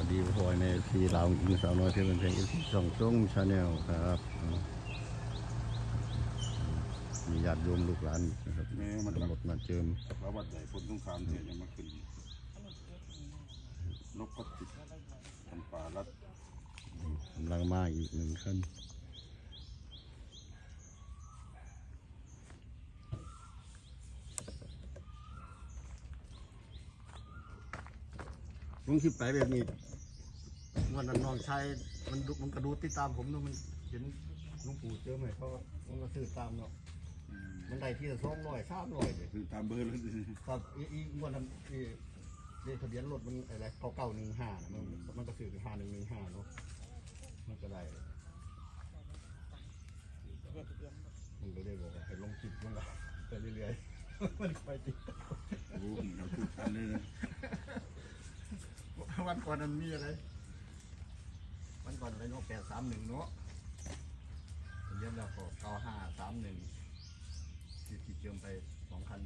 วัสดีพ่อในทีลาวอิงสาวน้อยเพื่อนเพลงเอฟซีช่องจงชาแนลครับ มีญาติโยมลูกหลานนะครับแม่มันกำหนดมาเจิมแล้ววัดใหญ่ฝนสงครามเนี่ยยังมาขึ้นนกก็ติดทำป่ารัดกำลังมาอีกหนึ่งขั้น ลุงสิไปแบบนี้วันนั้นน้องชายมันดูมันกระดูติดตามผมเนาะมันเห็นหลุงปู่เจอไหมเขาก็มันก็ซื้อตามเนาะมันได้ที่ละสองร้อยสามร้อยเลยคือตามเบอร์เลยครับอีอีงวดนั้นอีเลขทะเบียนรถมันอะไรเก้าเก้าหนึ่งห้ามันมันก็ซื้อห้าหนึ่งหนึ่งห้าเนาะมันก็ได้มันก็ได้บอกว่าให้ลงคลิปมันก็ไปเรื่อยๆมันไปติด โอ้โหเราพูดทันเลยนะ วันก่อนนั้นมีอะไร วันก่อนอะไรเนาะแปดสามหนึ่งเนาะทะเบียนแล้วก็เก้าห้าสามหนึ่งที่ที่เจิมไปสองคัน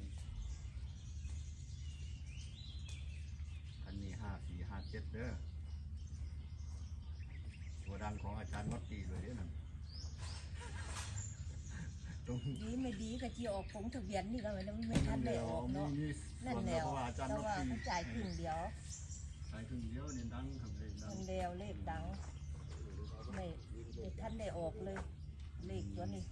อันนี้ห้าสี่ห้าเจ็ดเด้อตัวดังของอาจารย์วัดตีเลยเด้อนั่นตรง ดีไม่ดีก็ที่ออกผงทะเบียนนี่ก็ไม่ได้ไม่ทันได้ออกเนาะมีนั่นส่วแล้วเพราะว่าอาจารย์แต่วัดว่าตีเขาจ่ายครึ่งเดียว ใส่ครึ่งเดียวเนี่ยดังครับเลยดัคงนเดียวเลขดังไม่ไม่ทันได้ออกเลย เลขตัวนี้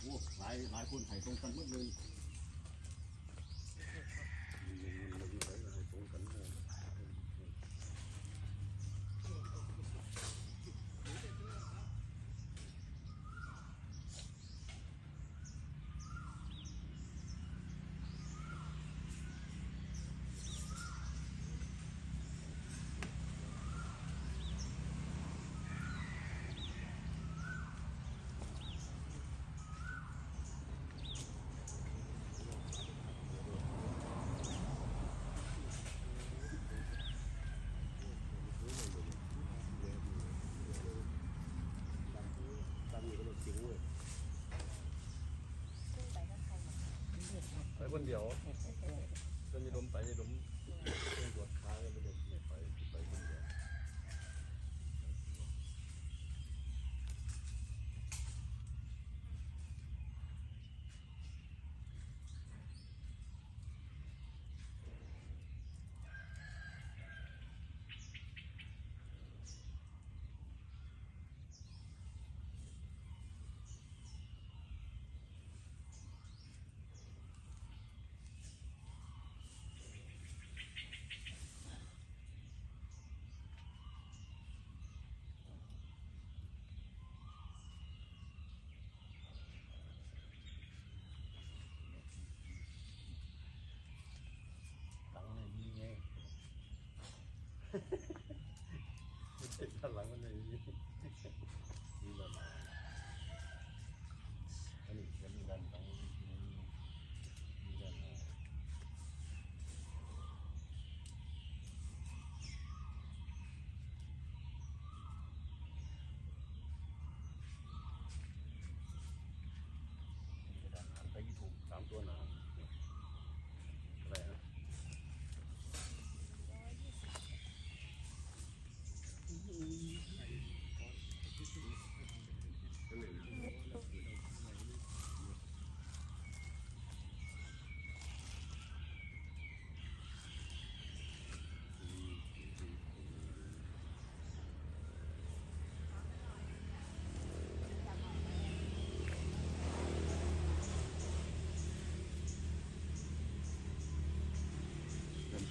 โอ้หลายหลายคนไถ่ตรงกันหมดเลยไปคน เดียว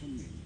সঙ্গে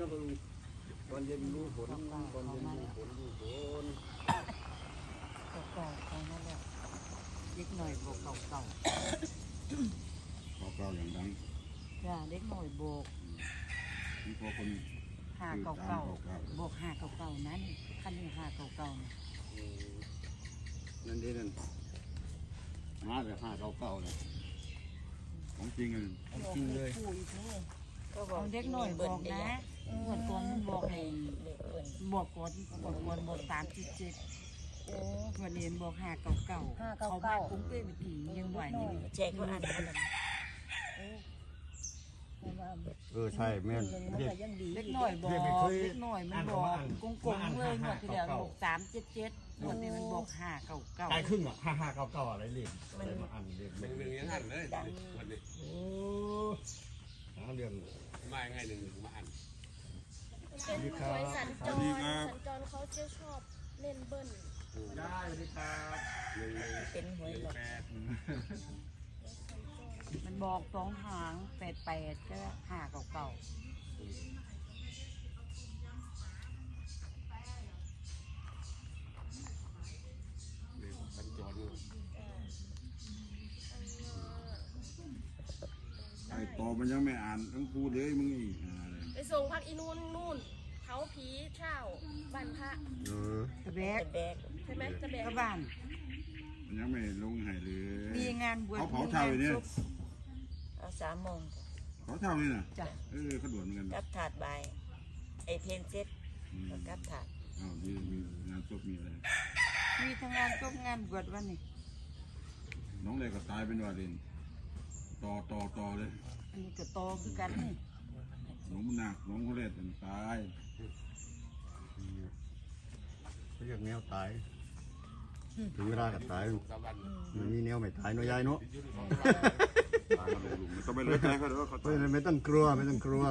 นะลุงตอนเย็นรู้ผลตอนเย็นรู้ผลรู้ผลเก่าๆของนั่นแหละเด็กหน่อยโบกเก่าขอเก้าอย่างดังๆจ้าเด็กหน่อยโบกนี่พอคนหาเก่าๆโบกหาเก่าๆนั้นคันนี้หาเก่าๆน่ะนั่นดีนั่นมาแต่หาเก้าเก้าเลยของจริงเลยของจริงเลย เอาเด็กหน่อยบอกนะเมื่อก่อนมันบอกให้บอกก่อนบอกก่อนบอกสามสิบเจ็ดวันนี้บอกห้าเก่าเก่าเขามาคุ้มเป้ไปผียังไหวนี่แจกคนอ่านกันเออใช่แม่นเด็กเล็กหน่อยบอกเล็กหน่อยมันบอกกงกงๆเลยหมดทีเดียวบอกสามเจ็ดเจ็ดหมดนี่มันบอกห้าเก่าเก่าตายครึ่งอะห้าห้าเก้าเก้าอะไรเรียกอะไรมาอันเรียกหนึ่งหนึ่งยังหันเลยวันนี้โอ้ หาเรื่องมายังไงหนึ่งหนึ่งมาอันเป็นหวยสัญจรสัญจรเขาจะชอบเล่นเบิ้ลได้สวัสดีครับหนึ่งหนึ่งเป็นหวยหนึ่งหลอกแปดมันบอกสองหางแปดแปดก็ห้าเก่าเมันยังไม่อ่านทั้งพูดเลยมึงอีกอะไรไปส่งพักอีนู่นนู่นเขาผีเช่าบ้านพระเออตะแบกแบกใช่ไหมจะแบกก็บ้านมันยังไม่ลงให้เลยมีงานบวชเขาเผาเท่าเลยเนี่ย เอาสามโมงเขาเท่าเลยนะจ้ะเออเขาด่วนเหมือนกันกับถาดใบายไอเพนเซ็ตอืมกับถาดอ้าวมีมีงานศพมีอะไร มีทั้งงานจบงานบวชวันนี้น้องเลยก็ตายเป็นวาเลนต่อต่อต่อเลยอั นนี้ก็โตคือกันนี่น้องมันหนักน้องเขาเล็ดมันตายเขาเรียกแนวตายถึงเวลาก็ตายสามวันมันมีแนวไม่ตายเนาะยายเนาะตายมาลงหลุมมันต้องไปเหลือใจเขาเด้อเขาเพราะตายฉะนั้นไม่ต้องกลัวไม่ต้องกลัว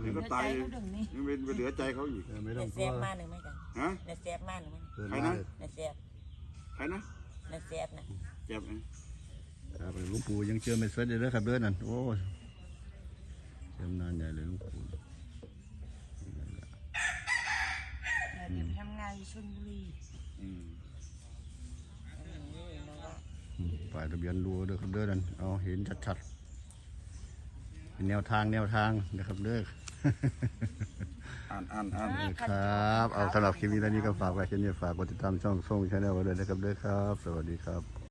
เดี๋ยวก็เนื้อตาใจยเขาดึงนี่ยังเป็นไปเหลือใจเขาอีกเออไม่ในต้องกแซลัวบมาหนึ่งไหมกันฮะในแซบมาหนึ่งไหมเดินใครมานะเลยในแซบใครนะในแซบนะเจ็บไหม ครับหลวงปู่ยังเชื่อไม่เสร็จเลยนะครับเด้อนั่นโอ้ ยเชื่อมนานใหญ่เลยหลวงปู่แต่เดี๋ยวไปทำงานอยู่ชลบุรีอืมนี่นะว่าอืมป้ายทะเบียนรัวเด้อครับเด้อนั่นเอาเห็นชัดๆเป็นแนวทางแนวทางนะครับเด้ออ่านอ่านอ่านครับเอาสำหรับคลิปนี้แล้วนี้ก็ฝากไว้เช่นนี้ฝากกดติดตามช่องส่งชาแนลไว้เลยนะครับด้วยครับ สวัสดีครับ